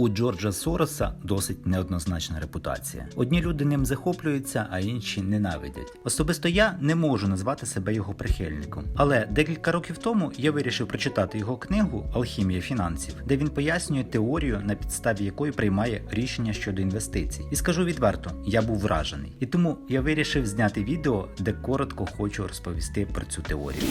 У Джорджа Сороса досить неоднозначна репутація. Одні люди ним захоплюються, а інші ненавидять. Особисто я не можу назвати себе його прихильником. Але декілька років тому я вирішив прочитати його книгу Алхімія фінансів, де він пояснює теорію, на підставі якої приймає рішення щодо інвестицій. І скажу відверто, я був вражений. І тому я вирішив зняти відео, де коротко хочу розповісти про цю теорію.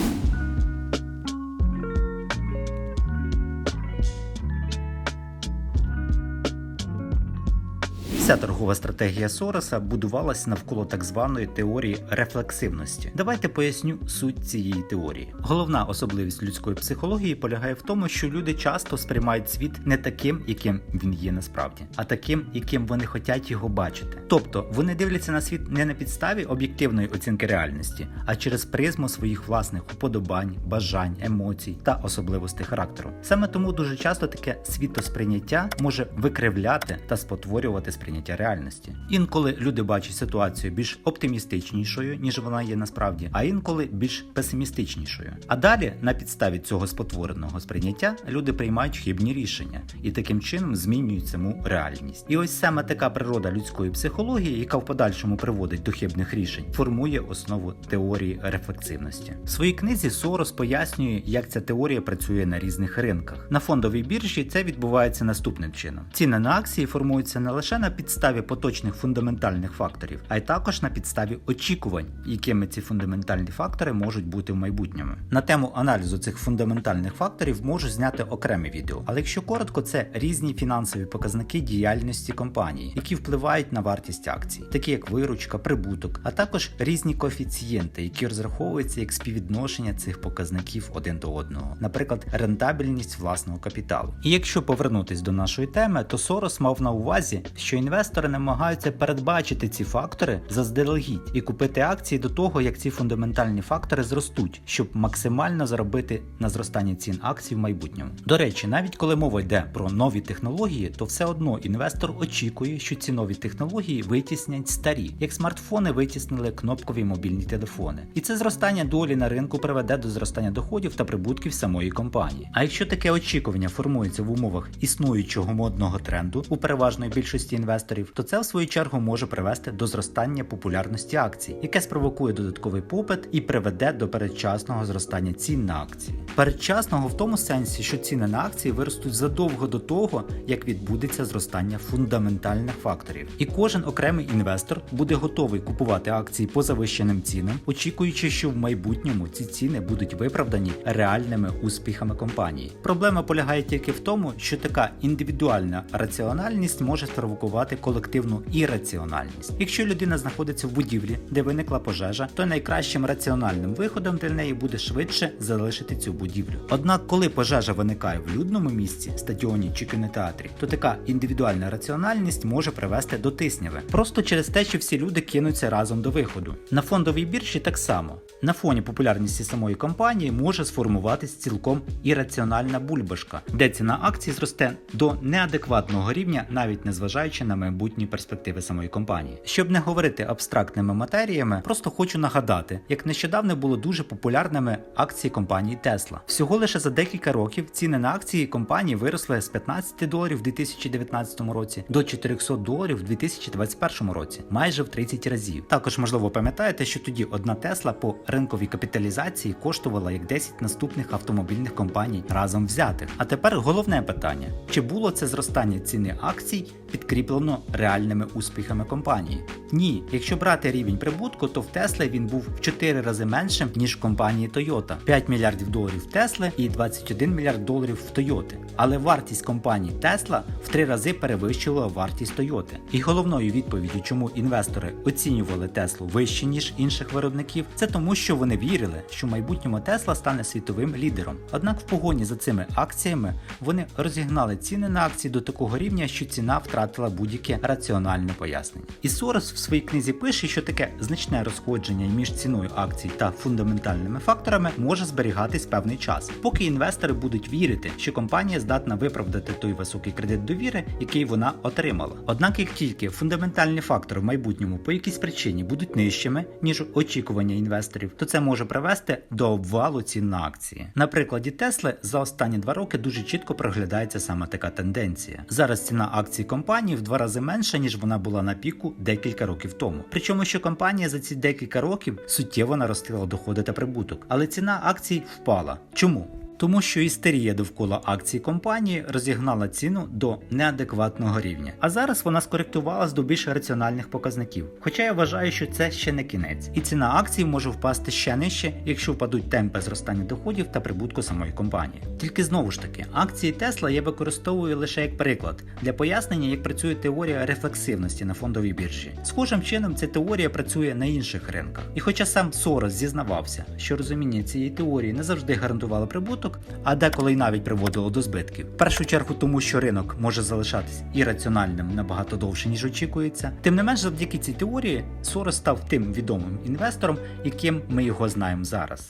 Вся торгова стратегія Сороса будувалась навколо так званої теорії рефлексивності. Давайте поясню суть цієї теорії. Головна особливість людської психології полягає в тому, що люди часто сприймають світ не таким, яким він є насправді, а таким, яким вони хочуть його бачити. Тобто вони дивляться на світ не на підставі об'єктивної оцінки реальності, а через призму своїх власних уподобань, бажань, емоцій та особливостей характеру. Саме тому дуже часто таке світосприйняття може викривляти та спотворювати сприйняття реальності. Інколи люди бачать ситуацію більш оптимістичнішою, ніж вона є насправді, а інколи більш песимістичнішою. А далі, на підставі цього спотвореного сприйняття, люди приймають хибні рішення і таким чином змінюють саму реальність. І ось саме така природа людської психології, яка в подальшому приводить до хибних рішень, формує основу теорії рефлексивності. В своїй книзі Сорос пояснює, як ця теорія працює на різних ринках. На фондовій біржі це відбувається наступним чином: ціни на акції формуються не лише на підставі поточних фундаментальних факторів, а й також на підставі очікувань, якими ці фундаментальні фактори можуть бути в майбутньому. На тему аналізу цих фундаментальних факторів можу зняти окреме відео, але якщо коротко, це різні фінансові показники діяльності компанії, які впливають на вартість акцій, такі як виручка, прибуток, а також різні коефіцієнти, які розраховуються як співвідношення цих показників один до одного, наприклад, рентабельність власного капіталу. І якщо повернутись до нашої теми, то Сорос мав на увазі, що інвестори намагаються передбачити ці фактори заздалегідь і купити акції до того, як ці фундаментальні фактори зростуть, щоб максимально заробити на зростання цін акцій в майбутньому. До речі, навіть коли мова йде про нові технології, то все одно інвестор очікує, що ці нові технології витіснять старі, як смартфони витіснили кнопкові мобільні телефони. І це зростання долі на ринку приведе до зростання доходів та прибутків самої компанії. А якщо таке очікування формується в умовах існуючого модного тренду у переважної більшості інвесторів, то це в свою чергу може привести до зростання популярності акцій, яке спровокує додатковий попит і приведе до передчасного зростання цін на акції. Передчасного в тому сенсі, що ціни на акції виростуть задовго до того, як відбудеться зростання фундаментальних факторів. І кожен окремий інвестор буде готовий купувати акції по завищеним цінам, очікуючи, що в майбутньому ці ціни будуть виправдані реальними успіхами компанії. Проблема полягає тільки в тому, що така індивідуальна раціональність може спровокувати колективну ірраціональність. Якщо людина знаходиться в будівлі, де виникла пожежа, то найкращим раціональним виходом для неї буде швидше залишити цю будівлю. Однак, коли пожежа виникає в людному місці, стадіоні чи кінотеатрі, то така індивідуальна раціональність може привести до тисняви, просто через те, що всі люди кинуться разом до виходу. На фондовій біржі так само. На фоні популярності самої компанії може сформуватись цілком ірраціональна бульбашка, де ціна акцій зросте до неадекватного рівня, навіть незважаючи на майбутні перспективи самої компанії. Щоб не говорити абстрактними матеріями, просто хочу нагадати, як нещодавно було дуже популярними акції компанії Tesla. Всього лише за декілька років ціни на акції компанії виросли з 15 доларів в 2019 році до 400 доларів в 2021 році, майже в 30 разів. Також можливо пам'ятаєте, що тоді одна Тесла по ринковій капіталізації коштувала як 10 наступних автомобільних компаній разом взятих. А тепер головне питання: чи було це зростання ціни акцій підкріплено реальними успіхами компанії? Ні, якщо брати рівень прибутку, то в Тесли він був в 4 рази меншим ніж в компанії Toyota. 5 мільярдів доларів Тесли і 21 мільярд доларів в Toyota. Але вартість компанії Tesla в 3 рази перевищувала вартість Toyota. І головною відповіддю, чому інвестори оцінювали Теслу вище ніж інших виробників, це тому, що вони вірили, що в майбутньому Тесла стане світовим лідером. Однак в погоні за цими акціями вони розігнали ціни на акції до такого рівня, що ціна втратила будь-який тільки раціональне пояснення. І Сорос в своїй книзі пише, що таке значне розходження між ціною акцій та фундаментальними факторами може зберігатись певний час, поки інвестори будуть вірити, що компанія здатна виправдати той високий кредит довіри, який вона отримала. Однак, як тільки фундаментальні фактори в майбутньому по якійсь причині будуть нижчими, ніж очікування інвесторів, то це може привести до обвалу цін на акції. На прикладі Тесли за останні два роки дуже чітко проглядається саме така тенденція. Зараз ціна акцій компанії в два рази менша, ніж вона була на піку декілька років тому. Причому, що компанія за ці декілька років суттєво наростила доходи та прибуток, але ціна акцій впала. Чому? Тому що істерія довкола акцій компанії розігнала ціну до неадекватного рівня. А зараз вона скоректувалась до більш раціональних показників. Хоча я вважаю, що це ще не кінець, і ціна акцій може впасти ще нижче, якщо впадуть темпи зростання доходів та прибутку самої компанії. Тільки знову ж таки, акції Tesla я використовую лише як приклад для пояснення, як працює теорія рефлексивності на фондовій біржі. Схожим чином, ця теорія працює на інших ринках. І хоча сам Сорос зізнавався, що розуміння цієї теорії не завжди гарантувало прибуток, а деколи й навіть приводило до збитків. В першу чергу тому, що ринок може залишатись ірраціональним набагато довше, ніж очікується. Тим не менш, завдяки цій теорії Сорос став тим відомим інвестором, яким ми його знаємо зараз.